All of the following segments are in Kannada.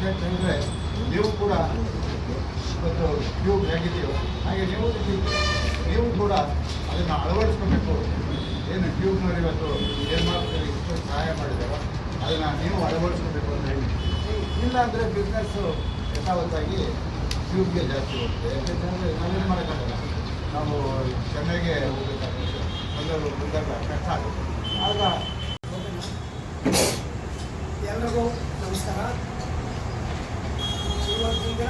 ಯಾಕೆಂತಂದರೆ ನೀವು ಕೂಡ ಇವತ್ತು ಟ್ಯೂಬ್ ಹೇಗಿದೆಯೋ ಹಾಗೆ ನೀವು ನೀವು ಕೂಡ ಅದನ್ನು ಅಳವಡಿಸ್ಕೋಬೇಕು. ಏನು ಟ್ಯೂಬ್ನವ್ರು ಇವತ್ತು ನಿರ್ಮಾಪಕರಿಗೆ ಇಷ್ಟು ಸಹಾಯ ಮಾಡಿದಾರೋ ಅದನ್ನು ನೀವು ಅಳವಡಿಸ್ಕೋಬೇಕು ಅಂತ ಹೇಳಿ. ಇಲ್ಲ ಅಂದರೆ ಬಿಸ್ನೆಸ್ಸು ಯಥಾವತ್ತಾಗಿ ಟ್ಯೂಬ್ಗೆ ಜಾಸ್ತಿ ಹೋಗುತ್ತೆ. ಯಾಕೆಂತಂದರೆ ನಾವೇನು ಮಾಡೋಕ್ಕಾಗಲ್ಲ. ನಾವು ಚೆನ್ನೈಗೆ ಹೋಗಬೇಕಾಗುತ್ತೆ. ಬಂದವರು ಬಂದಾಗ ಕಷ್ಟ ಆಗುತ್ತೆ. ಆಗ ಎಲ್ರಿಗೂ ನಮಸ್ಕಾರ. ಇವತ್ತಿನ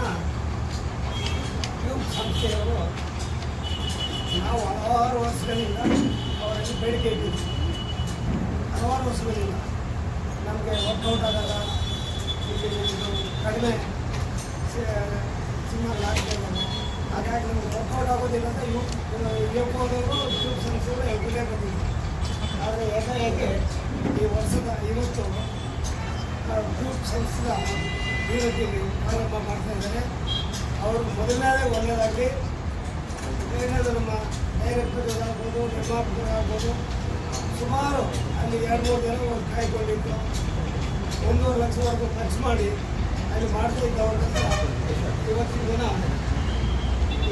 ಟ್ಯೂಬ್ ಸಂಸ್ಥೆಯವರು ನಾವು ಹಲವಾರು ವರ್ಷಗಳಿಂದ ಅವರಲ್ಲಿ ಬೇಡಿಕೆ ಇಟ್ಟಿದ್ದೀವಿ ಹಲವಾರು ವರ್ಷಗಳಿಂದ ನಮಗೆ ವರ್ಕೌಟ್ ಆಗಲ್ಲ ಇಲ್ಲಿ ಕಡಿಮೆ ಸಿನಿಮಾ ಆಗ್ತಿದ್ದಾರೆ ಹಾಗಾಗಿ ನಮಗೆ ವರ್ಕೌಟ್ ಆಗೋದಿಲ್ಲ ಅಂತ ಯು ಯುವಕರು ಟ್ಯೂಬ್ ಸಂಸ್ಥೆಗಳು ಎದುರೇ ಬಂದಿದೆ ಆದರೆ ಏಕಾಏಕಿ ಈ ವರ್ಷದ ಗ್ರೂಪ್ ಸಂಸ್ಥೆಯ ಅಭಿವೃದ್ಧಿಗೆ ಪ್ರಾರಂಭ ಮಾಡ್ತಾ ಇದ್ದಾರೆ. ಅವರು ಮೊದಲನೇ ಒಳ್ಳೆಯದಾಗಲಿ ಏನಾದರೂ ನಮ್ಮ ಡೈರೆಕ್ಟರ್ಗಳಾಗ್ಬೋದು ನಿರ್ಮಾಪಕರಾಗ್ಬೋದು ಸುಮಾರು ಅಲ್ಲಿ ಎರಡು ಮೂರು ಜನ ಕಾಯ್ಕೊಂಡಿದ್ದು ಒಂದೂವರೆ ಲಕ್ಷವರೆಗೂ ಖರ್ಚು ಮಾಡಿ ಅಲ್ಲಿ ಮಾಡ್ತಾ ಇದ್ದವ್ರನ್ನ ಇವತ್ತಿನ ದಿನ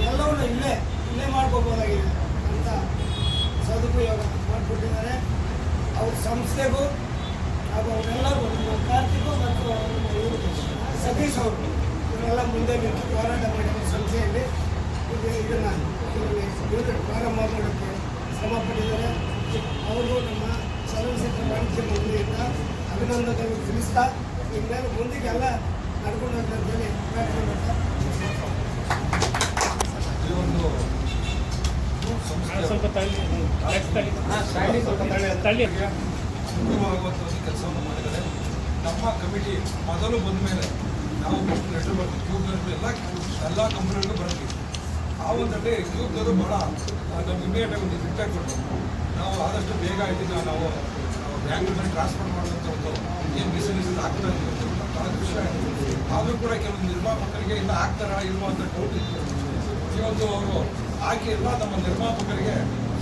ಎಲ್ಲವನ್ನು ಇಲ್ಲೇ ಇಲ್ಲೇ ಮಾಡ್ಕೋಬೋದಾಗಿದೆ ಅಂತ ಸದುಪಯೋಗ ಮಾಡಿಕೊಟ್ಟಿದ್ದಾರೆ. ಅವ್ರ ಸಂಸ್ಥೆಗೂ ಹಾಗೂ ಅವರೆಲ್ಲರೂ ನಮ್ಮ ಕಾರ್ತಿಕು ಮತ್ತು ಇವರು ಸತೀಶ್ ಅವರು. ಇವರೆಲ್ಲ ಮುಂದೆ ನಿಂತು ಹೋರಾಟ ಮಾಡಿರೋ ಸಂಸ್ಥೆಯಲ್ಲಿ ಇದು ಇದನ್ನು ಇವರು ಪ್ರಾರಂಭ ಮಾಡೋಕ್ಕೆ ಶ್ರಮ ಪಟ್ಟಿದ್ದಾರೆ. ಅವರು ನಮ್ಮ ಚಲನಚಿತ್ರ ವಾಣಿಜ್ಯ ಮಂಡಳಿಯಿಂದ ಅಭಿನಂದನೆಗಳು ತಿಳಿಸ್ತಾ ಇನ್ಮೇಲೆ ಮುಂದಿಗೆಲ್ಲ ನಡ್ಕೊಂಡು ಹೋಗ್ತಂತೇಳಿ ಪ್ರಾರ್ಥನೆ ಮಾಡ್ತಾ ಒಂದು ಒಂದು ಕೆಲಸವನ್ನು ಮಾಡಿದ್ದಾರೆ. ನಮ್ಮ ಕಮಿಟಿ ಮೊದಲು ಬಂದ ಮೇಲೆ ನಾವು ಲೆಟರ್ ಬರ್ತೀವಿ ಕ್ಯೂಬ್ನವ್ರು ಎಲ್ಲ ಎಲ್ಲ ಕಂಪ್ನಿಗಳಿಗೂ ಬರ್ತೀವಿ ಆ ಒಂದಲ್ಲಿ ಕ್ಯೂಬ್ನವರು ಭಾಳ ನಮ್ಗೆ ಇಮಿಡಿಯೇಟಾಗಿ ಒಂದು ಫಿಡ್ಬ್ಯಾಕ್ ಕೊಡ್ತೀವಿ ನಾವು ಆದಷ್ಟು ಬೇಗ ಇದನ್ನ ನಾವು ಬ್ಯಾಂಗ್ಳೂರಲ್ಲಿ ಟ್ರಾನ್ಸ್ಫರ್ ಮಾಡುವಂಥ ಒಂದು ಏನು ಬಿಸಿನೆಸ್ ಆಗ್ತಾ ಹೇಳಿ ಭಾಳ ಖುಷಿ ಆಯಿತು. ಆದರೂ ಕೂಡ ಕೆಲವೊಂದು ನಿರ್ಮಾಪಕರಿಗೆ ಇಲ್ಲ ಆಗ್ತಾರಾ ಇಲ್ವಾ ಅಂತ ಡೌಟ್ ಇತ್ತು. ಇವತ್ತು ಅವರು ಹಾಕಿ ಎಲ್ಲ ನಮ್ಮ ನಿರ್ಮಾಪಕರಿಗೆ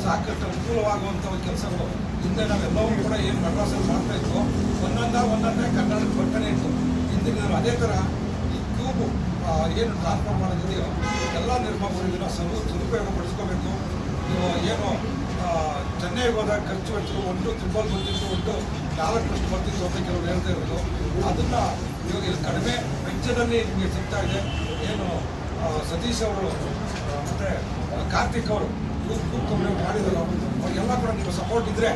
ಸಾಕಷ್ಟು ಅನುಕೂಲವಾಗುವಂಥ ಒಂದು ಕೆಲಸಗಳು. ಹಿಂದೆ ನಾವೆಲ್ಲವೂ ಕೂಡ ಏನು ಮಡ್ರಾಸಲ್ಲಿ ಮಾಡ್ತಾ ಇದ್ವು, ಒಂದೊಂದ ಒಂದೊಂದೇ ಕನ್ನಡಕ್ಕೆ ಬರ್ತಾನೆ ಇತ್ತು. ಹಿಂದಿನ ದಿನ ಅದೇ ಥರ ಈ ಕ್ಯೂಬು ಏನು ಟ್ರಾನ್ಸ್ಫರ್ ಮಾಡೋದಿದೆಯೋ, ಎಲ್ಲ ನಿರ್ಮಾಪಕರಿಗೂ ಸರ್ವ ದುರುಪಯೋಗ ಪಡಿಸ್ಕೋಬೇಕು ಏನು ಚೆನ್ನೈಗೆ ಹೋದಾಗ ಖರ್ಚು ವೆಚ್ಚಗಳು ಒಂದು ತ್ರಿಬಲ್ ಬಂದಿತ್ತು ಒಂದು ನಾಲ್ಕರಷ್ಟು ಬರ್ತಿತ್ತು ಅಂತ ಕೆಲವರು ಹೇಳ್ತಾ ಇರೋದು. ಅದನ್ನು ಇವಾಗ ಇಲ್ಲಿ ಕಡಿಮೆ ವೆಚ್ಚದಲ್ಲಿ ನಿಮಗೆ ಸಿಗ್ತಾ ಇದೆ. ಏನು ಸತೀಶ್ ಅವರು ಮತ್ತೆ ಕಾರ್ತಿಕ್ ಅವರು ಗ್ರೂಪ್ ಕಂಪ್ನಿ ಮಾಡಿದ್ರು ಅವ್ರಿಗೆಲ್ಲ ಕೂಡ ನೀವು ಸಪೋರ್ಟ್ ಇದ್ರೆ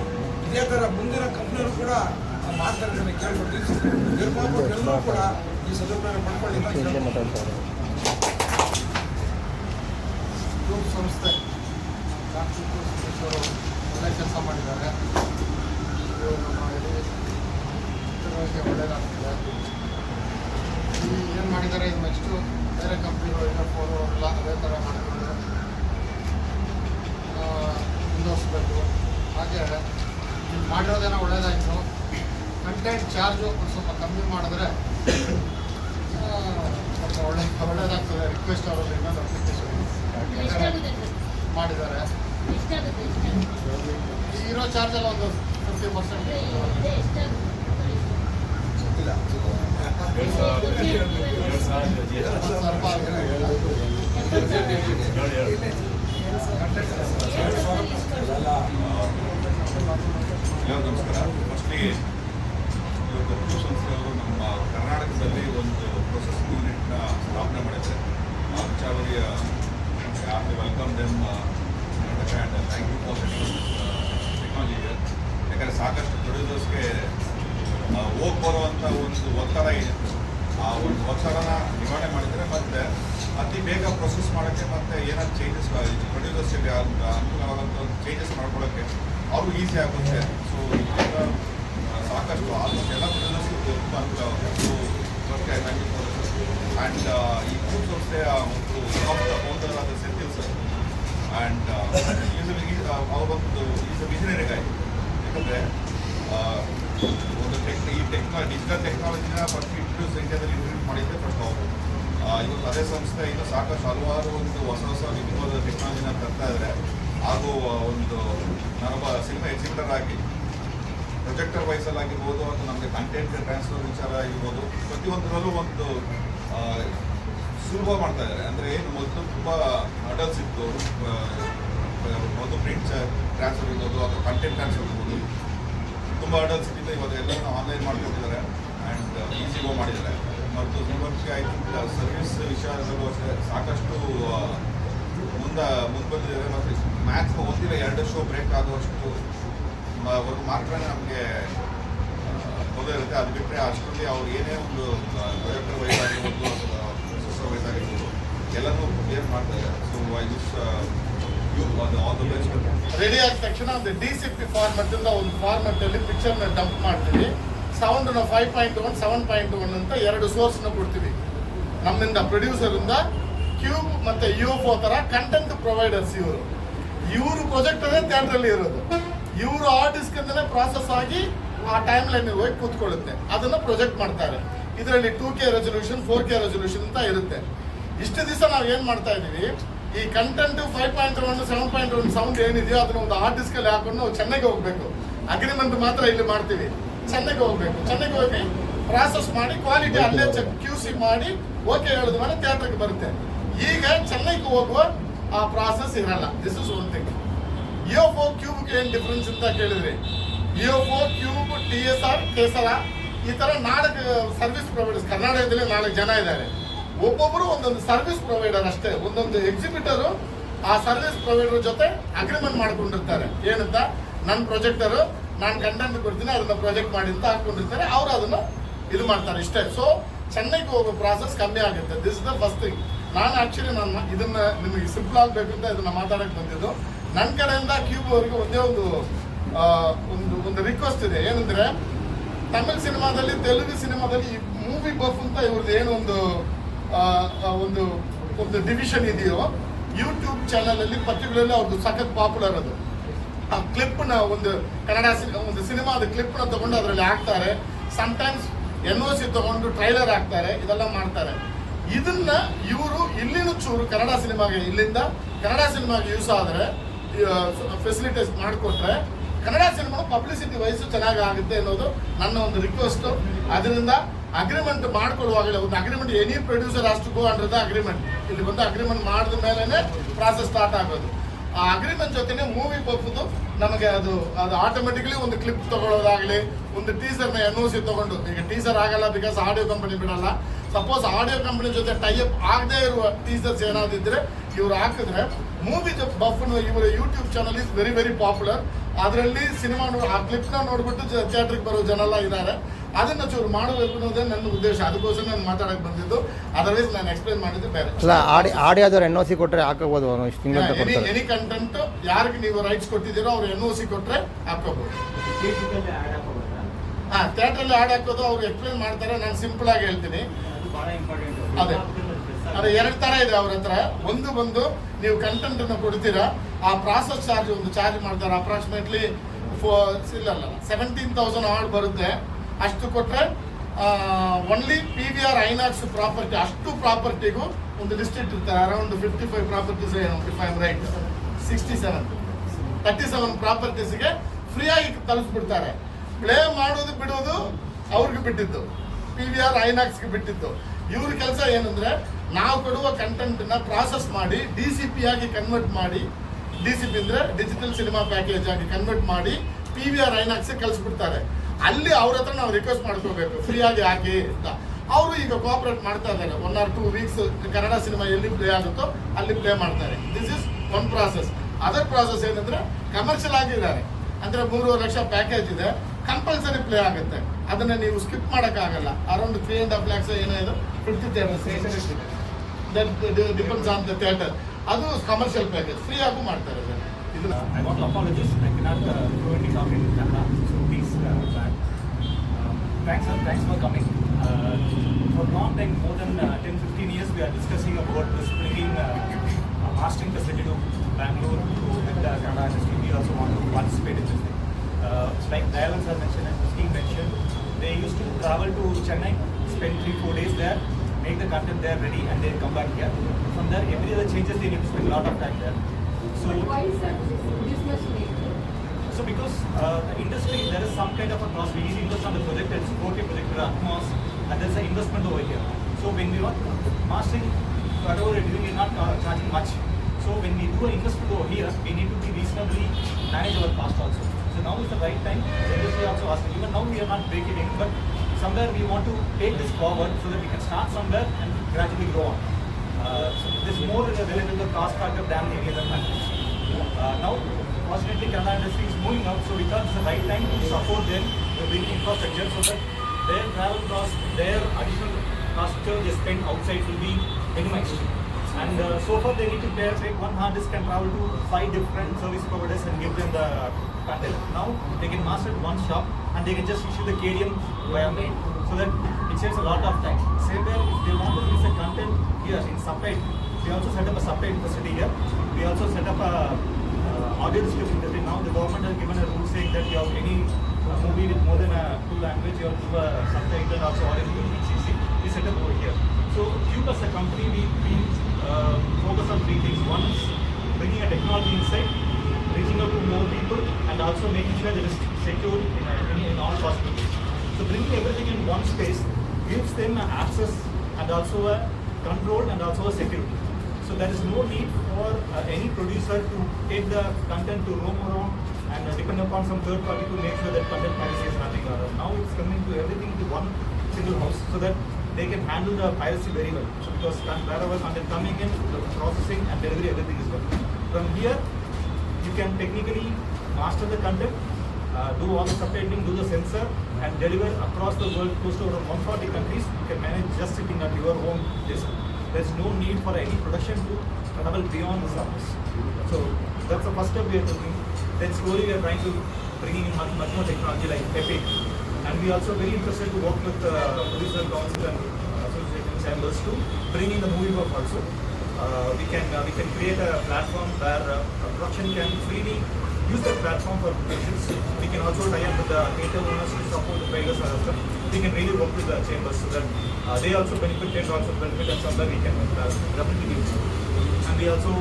ಇದೇ ಥರ ಮುಂದಿನ ಕಂಪ್ನಿಯವರು ಕೂಡ ಆ, ಕೇಳ್ಬಿಟ್ಟು ಕೇಳ್ಕೊಡ್ತೀವಿ ನಿರ್ಮಾಪಕರೆಲ್ಲರೂ ಕೂಡ ಈ ಸದುಪಯೋಗ. ಗ್ರೂಪ್ ಸಂಸ್ಥೆ ಒಳ್ಳೆ ಕೆಲಸ ಮಾಡಿದ್ದಾರೆ. ಒಳ್ಳೆಯದಾಗ್ತದೆ ಈ ಏನು ಮಾಡಿದ್ದಾರೆ ಇದು ನೆಕ್ಸ್ಟು ಬೇರೆ ಕಂಪ್ನಿಗಳು ಏನೋ ಫೋನು ಎಲ್ಲ ಅದೇ ಥರ ನೀವು ಮಾಡಿರೋದೇನೋ ಒಳ್ಳೇದಾಯಿತು. ಕಂಟೆಂಟ್ ಚಾರ್ಜು ಸ್ವಲ್ಪ ಕಮ್ಮಿ ಮಾಡಿದ್ರೆ ಸ್ವಲ್ಪ ಒಳ್ಳೆ ಒಳ್ಳೇದಾಗ್ತದೆ. ರಿಕ್ವೆಸ್ಟ್ ಅವರಲ್ಲಿ ಇನ್ನೊಂದು ಅಪ್ಲಿಕೇಶನ್ ಮಾಡಿದ್ದಾರೆ. ಇರೋ ಚಾರ್ಜಲ್ಲಿ ಒಂದು ಫಿಫ್ಟಿ ಪರ್ಸೆಂಟ್ ಎಷ್ಟಾಗುತ್ತೆ ಸ್ವಲ್ಪ ಎಲ್ಲರಿಗೂ ನಮಸ್ಕಾರ ಫಸ್ಟ್ಲಿ ಇವತ್ತು ಸಂಸ್ಥೆಯವರು ನಮ್ಮ ಕರ್ನಾಟಕದಲ್ಲಿ ಒಂದು ಪ್ರೊಸೆಸ್ ಯೂನಿಟ್ನ ಸ್ಥಾಪನೆ ಆ ವಿಚಾರವಾಗಿ of welcome them Karnataka and thank you for technology ಯಾಕಂದರೆ ಸಾಕಷ್ಟು ಪ್ರೊಡ್ಯೂಸರ್ಸ್ಗೆ ಹೋಗಿ ಬರುವಂಥ ಒಂದು ಒತ್ತಡ ಇದೆ. ಆ ಒಂದು ಒತ್ತಡನ ನಿವಾರಣೆ ಮಾಡಿದರೆ ಮತ್ತೆ ಅತಿ ಬೇಗ ಪ್ರೊಸೆಸ್ ಮಾಡೋಕ್ಕೆ ಮತ್ತು ಏನಾದ್ರು ಚೇಂಜಸ್ ಪ್ರೊಡ್ಯೂಸರ್ಸ್ಗೆ ಅನುಕೂಲವಾದಂಥ ಒಂದು ಚೇಂಜಸ್ ಮಾಡ್ಕೊಳ್ಳೋಕ್ಕೆ ಅವ್ರಿಗೂ ಈಸಿ ಆಗುತ್ತೆ. ಸೊ ಇದರಿಂದ ಸಾಕಷ್ಟು ಆಲ್ಮೋಸ್ಟ್ ಎಲ್ಲ ಪ್ರೊಡ್ಯೂಸರ್ಸ್ಗೂ ತುಂಬ ಅನುಕೂಲ ಆಗುತ್ತೆ so first thank you and ಈ ಗ್ರೂಪ್ ಸಂಸ್ಥೆಯ ಒಂದು ಓನರ್ ಆದ ಸೆಂಥಿಲ್ ಸರ್ ಆ್ಯಂಡ್ ಅವರೊಂದು ಈಸ್ ವಿಷನರಿ ಆಯಿತು ಯಾಕಂದರೆ ಒಂದು ಟೆಕ್ ಈ ಟೆಕ್ನಾ ಡಿಜಿಟಲ್ ಟೆಕ್ನಾಲಜಿನ ಫಸ್ಟ್ ಇಂಟ್ರೊಡ್ಯೂಸ್ ಇಂಡಿಯಾದಲ್ಲಿ ಇಂಟ್ರೊಡ್ಯೂಸ್ ಮಾಡಿದ್ದೆ ಬಟ್ ಅವರು ಇವತ್ತು ಅದೇ ಸಂಸ್ಥೆ, ಇನ್ನು ಸಾಕಷ್ಟು ಹಲವಾರು ಒಂದು ಹೊಸ ಹೊಸ ವಿಭಿನ್ನವಾದ ಟೆಕ್ನಾಲಜಿನ ತರ್ತಾ ಇದ್ದಾರೆ ಹಾಗೂ ಒಂದು ನಾನೊಬ್ಬ ಸಿನಿಮಾ ಎಕ್ಸಿಬಿಟರ್ ಆಗಿ ಪ್ರೊಜೆಕ್ಟರ್ ಆಗಿರ್ಬೋದು ಅಥವಾ ನಮಗೆ ಕಂಟೆಂಟ್ ಟ್ರಾನ್ಸ್ಫರ್ ವಿಚಾರ ಆಗಿರ್ಬೋದು, ಪ್ರತಿಯೊಂದರಲ್ಲೂ ಒಂದು ಸುಲಭ ಮಾಡ್ತಾ ಇದ್ದಾರೆ. ಅಂದರೆ ಏನು, ಮೊದಲು ತುಂಬ ಅಡಲ್ಸ್ ಇತ್ತು. ಮೊದಲು ಪ್ರಿಂಟ್ ಟ್ರಾನ್ಸ್ಫರ್ ಇರ್ಬೋದು ಅಥವಾ ಕಂಟೆಂಟ್ ಟ್ರಾನ್ಸ್ಫರ್ ಇರ್ಬೋದು. ತುಂಬ ಅಡಲ್ಸ್ ಇದ್ದಿಲ್ಲ ಇವಾಗ ಎಲ್ಲರೂ ಆನ್ಲೈನ್ ಮಾಡ್ಕೊಟ್ಟಿದ್ದಾರೆ ಆ್ಯಂಡ್ ಈಸಿಗೋ ಮಾಡಿದ್ದಾರೆ. ಮತ್ತು ಇವತ್ತಿಗೆ ಐ ಥಿಂಕ್ ಸರ್ವಿಸ್ ವಿಚಾರದಲ್ಲೂ ಅಷ್ಟೇ ಸಾಕಷ್ಟು ಮುಂದೆ ಮುಂದೆ ಬಂದಿದ್ದಾರೆ ಮತ್ತು ಮ್ಯಾಕ್ಸ್ ಓದಿದ ಎರಡು ಶೋ ಬ್ರೇಕ್ ಆಗುವಷ್ಟು ಒಂದು ಮಾತ್ರ ನಮಗೆ ಇರುತ್ತೆ. ಅದು ಬಿಟ್ಟರೆ ಅಷ್ಟರಲ್ಲಿ ಅವ್ರು ಏನೇ ಒಂದು ಪ್ರೊಜೆಕ್ಟರ್ ವೈಸ್ ಆಗಿರ್ಬೋದು ಪ್ರೊಸೆಸರ್ ವೈಸ್ ಆಗಿರ್ಬೋದು ಎಲ್ಲನೂ ಕ್ಲಿಯರ್ ಮಾಡ್ತಾರೆ so I you best ready ಆದ ತಕ್ಷಣ ಒಂದು ಡಿ ಸಿ ಪಿ ಫಾರ್ಮೆಟ್ ಒಂದು ಫಾರ್ಮೆಟ್ ಅಲ್ಲಿ ಪಿಕ್ಚರ್ನ ಡಂಪ್ ಮಾಡ್ತೀವಿ. Sound five point one seven point one ಅಂತ ಎರಡು ಸೋರ್ಸ್ನ ಕೊಡ್ತೀವಿ. ನಮ್ಮಿಂದ ಪ್ರೊಡ್ಯೂಸರ್ ಇಂದ ಕ್ಯೂಬ್ ಮತ್ತೆ ಯುಎಫ್ಒ ತರ ಕಂಟೆಂಟ್ ಪ್ರೊವೈಡರ್ಸ್ ಇವರು. ಇವರು ಪ್ರಾಜೆಕ್ಟ್ ಅಂದ್ರೆ ಥಿಯೇಟರ್ ಅಲ್ಲಿ ಇರೋದು. ಇವರು ಆ ಡಿಸ್ಕ್ ಪ್ರಾಸೆಸ್ ಆಗಿ ಆ ಟೈಮ್ ಲೈನ್ ಹೋಗಿ ಕೂತ್ಕೊಳ್ಳುತ್ತೆ. ಅದನ್ನ ಪ್ರೊಜೆಕ್ಟ್ ಮಾಡ್ತಾರೆ. ಇದರಲ್ಲಿ two K resolution four K resolution ಅಂತ ಇರುತ್ತೆ. ಇಷ್ಟು ದಿವಸ ನಾವು ಏನ್ ಮಾಡ್ತಾ ಇದೀವಿ ಈ content five point one seven point one sound ಏನಿದೆಯೋ ಅದನ್ನ ಒಂದು ಹಾರ್ಡ್ ಡಿಸ್ಕ್ ಅಲ್ಲಿ ಹಾಕೊಂಡು ಚೆನ್ನೈಗೆ ಹೋಗ್ಬೇಕು. ಅಗ್ರಿಮೆಂಟ್ ಮಾತ್ರ ಇಲ್ಲಿ ಮಾಡ್ತೀವಿ. ಚೆನ್ನೈಗೆ ಹೋಗ್ಬೇಕು. ಚೆನ್ನೈಗೆ ಹೋಗಿ ಪ್ರಾಸೆಸ್ ಮಾಡಿ ಕ್ವಾಲಿಟಿ ಅಲ್ಲೇ ಚೆಕ್ ಕ್ಯೂಸಿ ಮಾಡಿ ಓಕೆ ಹೇಳಿದ ಮೇಲೆ ಥಿಯೇಟರ್ಗೆ ಬರುತ್ತೆ. ಈಗ ಚೆನ್ನೈಗೆ ಹೋಗುವ ಆ ಪ್ರಾಸೆಸ್ ಇರಲ್ಲ. This is one thing UFO ಕ್ಯೂಬ್ಗೆ ಏನು ಡಿಫ್ರೆನ್ಸ್ ಅಂತ ಕೇಳಿದ್ರಿ? UFO Qube T S R ಕೇಸರ ಈ ಥರ ನಾಲ್ಕು ಸರ್ವಿಸ್ ಪ್ರೊವೈಡರ್ಸ್ ಕರ್ನಾಟಕದಲ್ಲಿ ನಾಲ್ಕು ಜನ ಇದ್ದಾರೆ. ಒಬ್ಬೊಬ್ಬರು ಒಂದೊಂದು ಸರ್ವಿಸ್ ಪ್ರೊವೈಡರ್ ಅಷ್ಟೇ. ಒಂದೊಂದು ಎಕ್ಸಿಬಿಟರು ಆ ಸರ್ವಿಸ್ ಪ್ರೊವೈಡರ್ ಜೊತೆ ಅಗ್ರಿಮೆಂಟ್ ಮಾಡ್ಕೊಂಡಿರ್ತಾರೆ. ಏನಂತ? ನನ್ನ ಪ್ರೊಜೆಕ್ಟರು ನಾನು ಕಂಟೆಂಟ್ ಕೊಡ್ತೀನಿ ಅದನ್ನ ಪ್ರೊಜೆಕ್ಟ್ ಮಾಡಿ ಅಂತ ಹಾಕೊಂಡಿರ್ತಾರೆ. ಅವರು ಅದನ್ನು ಇದು ಮಾಡ್ತಾರೆ ಇಷ್ಟೇ. ಸೊ ಚೆನ್ನೈಗೆ ಹೋಗೋ ಪ್ರಾಸೆಸ್ ಕಮ್ಮಿ ಆಗುತ್ತೆ. This is the first thing ನಾನು ಆಕ್ಚುಲಿ ನನ್ನ ಇದನ್ನ ನಿಮಗೆ ಸಿಂಪಲ್ ಆಗಬೇಕು ಅಂತ ಇದನ್ನ ಮಾತಾಡಕ್ಕೆ ಬಂದಿದ್ದು. ನನ್ನ ಕಡೆಯಿಂದ ಕ್ಯೂಬ್ ಅವರಿಗೆ ಒಂದೇ ಒಂದು ಒಂದು ಒಂದು ರಿಕ್ವೆಸ್ಟ್ ಇದೆ. ಏನಂದ್ರೆ, ತಮಿಳ್ ಸಿನಿಮಾದಲ್ಲಿ, ತೆಲುಗು ಸಿನಿಮಾದಲ್ಲಿ ಮೂವಿ ಬಫ್ ಅಂತ ಇವ್ರದ್ದು ಏನು ಒಂದು ಒಂದು ಒಂದು ಡಿವಿಷನ್ ಇದೆಯೋ ಯೂಟ್ಯೂಬ್ ಚಾನಲ್ ಅಲ್ಲಿ ಪರ್ಟಿಕ್ಯುಲರ್ಲಿ ಅವ್ರದ್ದು ಸಖತ್ ಪಾಪ್ಯುಲರ್ ಅದು. ಆ ಕ್ಲಿಪ್ನ ಒಂದು ಕನ್ನಡ ಒಂದು ಸಿನಿಮಾದ ಕ್ಲಿಪ್ನ ತಗೊಂಡು ಅದರಲ್ಲಿ ಹಾಕ್ತಾರೆ. ಸಮ್ಟೈಮ್ಸ್ ಎನ್ ಒ ಸಿ ತಗೊಂಡು ಟ್ರೈಲರ್ ಹಾಕ್ತಾರೆ. ಇದೆಲ್ಲ ಮಾಡ್ತಾರೆ. ಇದನ್ನ ಇವರು ಇಲ್ಲಿನ ಚೂರು ಕನ್ನಡ ಸಿನಿಮಾಗೆ ಇಲ್ಲಿಂದ ಕನ್ನಡ ಸಿನಿಮಾಗೆ ಯೂಸ್ ಆದರೆ ಫೆಸಿಲಿಟೀಸ್ ಮಾಡಿಕೊಟ್ರೆ ಕನ್ನಡ ಸಿನಿಮಾ ಪಬ್ಲಿಸಿಟಿ ವಯಸ್ಸು ಚೆನ್ನಾಗಿ ಆಗುತ್ತೆ ಅನ್ನೋದು ನನ್ನ ಒಂದು ರಿಕ್ವೆಸ್ಟ್ ಅದರಿಂದ ಅಗ್ರಿಮೆಂಟ್ ಮಾಡ್ಕೊಳ್ಳುವಾಗಲೇ ಒಂದು ಅಗ್ರಿಮೆಂಟ್ ಎನಿ ಪ್ರೊಡ್ಯೂಸರ್ ಅಷ್ಟು ಗೋ ಅಂಡ್ರದ ಅಗ್ರಿಮೆಂಟ್ ಇಲ್ಲಿ ಬಂದು ಅಗ್ರಿಮೆಂಟ್ ಮಾಡಿದ ಮೇಲೇ ಪ್ರಾಸೆಸ್ ಸ್ಟಾರ್ಟ್ ಆಗೋದು. ಆ ಅಗ್ರಿಮೆಂಟ್ ಜೊತೆನೆ ಮೂವಿ ಬಪ್ಪದು ನಮಗೆ ಅದು ಅದು ಆಟೋಮೆಟಿಕ್ಲಿ ಒಂದು ಕ್ಲಿಪ್ ತಗೊಳ್ಳೋದಾಗ್ಲಿ ಒಂದು ಟೀಸರ್ನ ಎನ್ ಒ ಸಿ ತಗೊಂಡು. ಈಗ ಟೀಸರ್ ಆಗಲ್ಲ ಬಿಕಾಸ್ ಆಡಿಯೋ ಕಂಪನಿ ಬಿಡಲ್ಲ. ಸಪೋಸ್ ಆಡಿಯೋ ಕಂಪನಿ ಜೊತೆ ಟೈಅಪ್ ಆಗದೇ ಇರುವ ಟೀಸರ್ಸ್ ಏನಾದಿದ್ರೆ ಇವ್ರು ಹಾಕಿದ್ರೆ ಮೂವಿ ಬಫ್ ಇವರ YouTube channel is very very popular ಅದರಲ್ಲಿ ಸಿನಿಮಾ ಆ ಕ್ಲಿಪ್ನ ನೋಡ್ಬಿಟ್ಟು ಥಿಯೇಟ್ರಿಗೆ ಬರೋ ಜನ ಎಲ್ಲ ಇದ್ದಾರೆ ಅದನ್ನ ಚೂರು ಮಾಡಬೇಕು ಅನ್ನೋದೇ ನನ್ನ ಉದ್ದೇಶ. ಅದಕ್ಕೋಸ್ಕರ ನಾನು ಮಾತಾಡಕ್ ಬಂದಿದ್ದು. ಅದರ್ವೈಸ್ ನಾನು ಎಕ್ಸ್ಪ್ಲೈನ್ ಮಾಡಿದ್ದು ಬೇರೆ. ಅಲ್ಲ ಆಡಿ ಆಡಿಯೋದವ್ರು ಎನ್ ಒ ಸಿ ಕೊಟ್ಟರೆ ಹಾಕಬಹುದು ಅವನು ಇಷ್ಟು ತಿಂಗಳು ಎನಿ ಕಂಟೆಂಟ್ ಯಾರಿಗೆ ನೀವು ರೈಟ್ಸ್ ಕೊಟ್ಟಿದ್ದೀರೋ ಅವ್ರು ಎನ್ ಓ ಸಿ ಕೊಟ್ಟರೆ ಹಾಕೋಬಹುದು ಹಾ ಥಿಯೇಟರ್ ಹಾಡು ಹಾಕೋದು ಅವ್ರು ಎಕ್ಸ್ಪ್ಲೇನ್ ಮಾಡ್ತಾರೆ, ನಾನು ಸಿಂಪಲ್ ಆಗಿ ಹೇಳ್ತೀನಿ. ಅದೇ. ಅದೇ, ಎರಡು ತರ ಇದೆ ಅವ್ರ ಹತ್ರ. ಒಂದು ಬಂದು ನೀವು ಕಂಟೆಂಟ್ ಅನ್ನು ಕೊಡ್ತೀರಾ, ಆ ಪ್ರಾಸೆಸ್ ಚಾರ್ಜ್ ಒಂದು ಚಾರ್ಜ್ ಮಾಡ್ತಾರೆ ಅಪ್ರಾಕ್ಸಿಮೇಟ್ಲಿ ಇಲ್ಲ ಸೆವೆಂಟೀನ್ ತೌಸಂಡ್ ಅವಾರ್ಡ್ ಬರುತ್ತೆ. ಅಷ್ಟು ಕೊಟ್ಟರೆ only P V R INOX property ಅಷ್ಟು ಪ್ರಾಪರ್ಟಿಗೂ ಒಂದು ಲಿಸ್ಟ್ ಇಟ್ಟಿರ್ತಾರೆ. Around fifty five properties if I right sixty seven thirty seven ಪ್ರಾಪರ್ಟೀಸ್ಗೆ ಫ್ರೀಯಾಗಿ ತಲುಪಿಸ್ಬಿಡ್ತಾರೆ ಪ್ಲೇ ಮಾಡೋದು ಬಿಡೋದು ಅವ್ರಿಗೆ ಬಿಟ್ಟಿದ್ದು. ಪಿ ವಿ ಆರ್ ಐನಾಕ್ಸ್ಗೆ ಬಿಟ್ಟಿದ್ದು. ಇವ್ರ ಕೆಲಸ ಏನಂದ್ರೆ ನಾವು ಕೊಡುವ ಕಂಟೆಂಟ್ನ ಪ್ರಾಸೆಸ್ ಮಾಡಿ ಡಿ ಸಿ ಪಿ ಆಗಿ ಕನ್ವರ್ಟ್ ಮಾಡಿ ಡಿ ಸಿ ಪಿ ಅಂದರೆ ಡಿಜಿಟಲ್ ಸಿನಿಮಾ ಪ್ಯಾಕೇಜ್ ಆಗಿ ಕನ್ವರ್ಟ್ ಮಾಡಿ ಪಿ ವಿ ಆರ್ ಐನಾಕ್ಸ್ ಕಳಿಸ್ಬಿಡ್ತಾರೆ. ಅಲ್ಲಿ ಅವ್ರ ಹತ್ರ ನಾವು ರಿಕ್ವೆಸ್ಟ್ ಮಾಡ್ಕೋಬೇಕು ಫ್ರೀ ಆಗಿ ಹಾಕಿ ಅಂತ. ಅವರು ಈಗ ಕೋಆಪರೇಟ್ ಮಾಡ್ತಾ ಇದ್ದಾರೆ. One or two weeks Kannada cinema ಎಲ್ಲಿ ಪ್ಲೇ ಆಗುತ್ತೋ ಅಲ್ಲಿ ಪ್ಲೇ ಮಾಡ್ತಾರೆ. This is one process other process ಏನಂದ್ರೆ ಕಮರ್ಷಿಯಲ್ ಆಗಿದ್ದಾರೆ ಅಂದ್ರೆ ಮೂರುವರೆ ಲಕ್ಷ ಪ್ಯಾಕೇಜ್ ಇದೆ. ಕಂಪಲ್ಸರಿ ಪ್ಲೇ ಆಗುತ್ತೆ ಅದನ್ನ ನೀವು ಸ್ಕಿಪ್ ಮಾಡೋಕ್ಕಾಗಲ್ಲ around three and half lakhs ಏನೋ ಇದು fifty theatres depends on the theatre ಅದು ಕಮರ್ಷಿಯಲ್ ಪ್ಯಾಕೇಜ್ ಫ್ರೀ ಆಗು ಮಾಡ್ತಾರೆ sir uh, uh. Um, thanks, sir. Thanks for coming. Uh, for long time, more than uh, 10, 15 years, we are discussing about this bringing uh, a mastering facility to Bangalore to help the Kannada industry. We also want to participate in this. Uh, like Dayalan sir mentioned and Christine mentioned, they used to travel to Chennai, spend three, four days there, make the content there ready, and they come back here. From there, every other changes they need to spend a lot of time there. So, Why is that this much so because uh, the industry, there is some kind of a cost. We need to invest on the projector, it's 4K projector, Atmos, and there's an investment over here. So when we are mastering whatever we're doing, we're not uh, charging much. So when we do an investment over here, we need to be reasonably manage our cost also. So now is the right time. The industry also asking. Even now we are not breaking in, but somewhere we want to take this forward so that we can start somewhere and gradually grow on. Uh, so this is more related to the cost factor than any other factors. Uh, now, fortunately, Kannada industry is moving up, so we thought it's the right time to support them with bringing infrastructure so that their travel cost, their additional cost they spend outside will be minimized. And uh, so far, they need to pair, take one hard disk and travel to five different service providers and give them the content. Now, they can master one shop and they can just issue the KDM via mail so that it saves a lot of time. Same way, if they want to release the content here in subtitle, we also set up a subtitle facility here. We also set up a uh, audio description. Now the government has given a rule saying that you have any uh, movie with more than a two language, you have to a subtitle also audio description. We set up over here. So Cube as a company, we, we uh, focus on three things. One is bringing a technology inside, reaching out to more people, and also making sure that it's secure in, in, in all ways. So bringing everything in one space gives them access and also a control and also a security. So there is no need for uh, any producer to take the content to roam around and uh, depend upon some third party to make sure that content piracy is happening around. Now it's coming to everything to one single house so that they can handle the piracy very well. So because wherever content coming in, the processing and delivery, everything is well. From here, you can technically master the content, uh, do all the subtitling, do the censor, and deliver across the world, close to around 140 countries. You can manage just sitting at your home desk. There's no need for any production to travel beyond the service. So that's the first step we are taking. Then slowly we are trying to bring in much, much more technology like Epic. And we are also very interested to work with uh, producer council and uh, association chambers to bring in the movie work also. Uh, we can uh, we can create a platform where uh, production can freely use that platform for productions. We can also tie up with the theatre owners to support the trailers and stuff. We can really work with the chambers so that uh, they also benefit, they also benefit, and somewhere we can uh, definitely use. And we also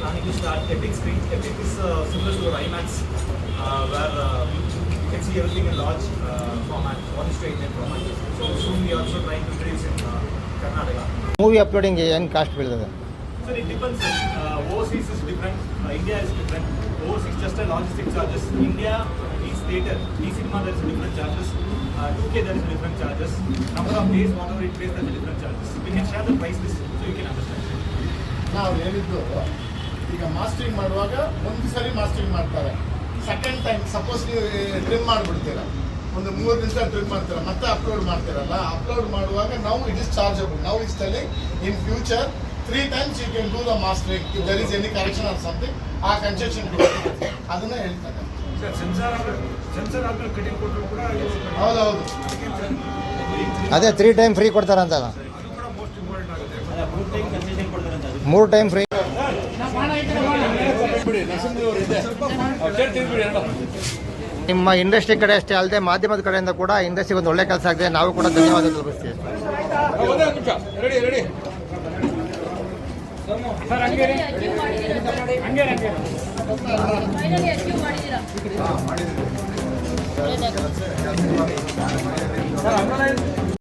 planning to start Epic screen. Epic is uh, similar to IMAX, uh, where uh, you can see everything in large movie uploading ಏನು ಕಾಸ್ಟ್ ಬೀಳ್ತದೆ? ನಾವು ಹೇಳಿದ್ದು ಈಗ ಮಾಸ್ಟ್ರಿಂಗ್ ಮಾಡುವಾಗ ಒಂದು ಸಾರಿ ಮಾಸ್ಟ್ರಿಂಗ್ ಮಾಡ್ತಾರೆ. ಸೆಕೆಂಡ್ ಟೈಮ್ ಸಪೋಸ್ ನೀವು eh, ಟ್ರಿಮ್ ಮಾಡ್ಬಿಡ್ತೀರಾ. ಒಂದು ಮೂರು ನಿಮಿಷ ಟ್ರಿಪ್ ಮಾಡ್ತೀರ ಮತ್ತೆ ಅಪ್ಲೋಡ್ ಮಾಡ್ತೀರಲ್ಲ ಅಪ್ಲೋಡ್ ಮಾಡುವಾಗ ನಾವು ಇಟ್ ಇಸ್ ಚಾರ್ಜಬಲ್ ನಾವು is telling in future three times you can do the mastering if there is any correction or something ಆ ಕನ್ಸೆಷನ್ ಅದನ್ನ ಹೇಳ್ತಾರೆ ಹೌದೌದು. ಅದೇ ತ್ರೀ ಟೈಮ್ ಫ್ರೀ ಕೊಡ್ತಾರಂತಲ್ಲ. ಅದು ಕೂಡ ಮೋಸ್ಟ್ ಇಂಪಾರ್ಟೆಂಟ್ ಆಗುತ್ತೆ. ಮೂರು ಟೈಮ್ ಫ್ರೀ ನಿಮ್ಮ ಇಂಡಸ್ಟ್ರಿ ಕಡೆ ಅಷ್ಟೇ ಅಲ್ಲದೆ ಮಾಧ್ಯಮದ ಕಡೆಯಿಂದ ಕೂಡ ಇಂಡಸ್ಟ್ರಿಗೆ ಒಂದು ಒಳ್ಳೆ ಕೆಲಸ ಆಗಿದೆ. ನಾವು ಕೂಡ ಧನ್ಯವಾದ ಫೈನಲಿ